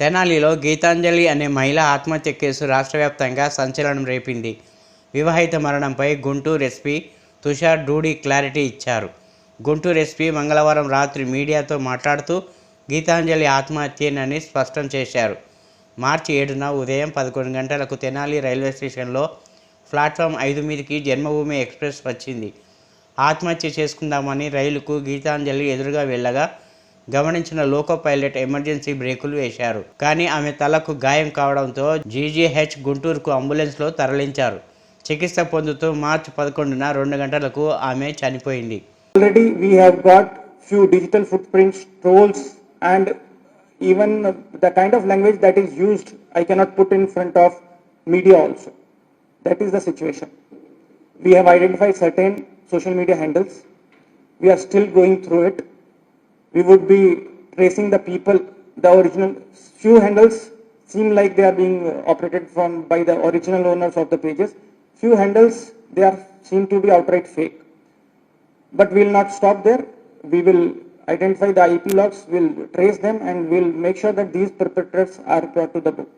తెనాలిలో గీతాంజలి అనే మహిళ ఆత్మహత్య కేసు రాష్ట్ర వ్యాప్తంగా సంచలనం రేపింది. వివాహిత మరణంపై గుంటూరు ఎస్పీ తుషార్ డూడి క్లారిటీ ఇచ్చారు. గుంటూరు ఎస్పీ మంగళవారం రాత్రి మీడియాతో మాట్లాడుతూ గీతాంజలి ఆత్మహత్యేనని స్పష్టం చేశారు. మార్చి ఏడున ఉదయం పదకొండు గంటలకు తెనాలి రైల్వే స్టేషన్లో ప్లాట్ఫామ్ ఐదు మీదకి జన్మభూమి ఎక్స్ప్రెస్ వచ్చింది. ఆత్మహత్య చేసుకుందామని రైలుకు గీతాంజలి ఎదురుగా వెళ్ళగా గమనించిన లోకో పైలట్ ఎమర్జెన్సీ బ్రేకులు వేశారు కానీ ఆమె తలకు గాయం కావడంతో జీజీహెచ్ గుంటూరుకు అంబులెన్స్లో తరలించారు చికిత్స పొందుతూ మార్చి పదకొండున రెండు గంటలకు ఆమె చనిపోయింది already we have got few digital footprints trolls and even the kind of language that is used I cannot put in front of media also that is the situation we have identified certain social media handles we are still going through it We would be tracing the people, the original, few handles seem like they are being uh, operated from, by the original owners of the pages. Few handles, they are, seem to be outright fake. But we will not stop there. We will identify the IP logs, we'll trace them and we'll make sure that these perpetrators are brought to the book.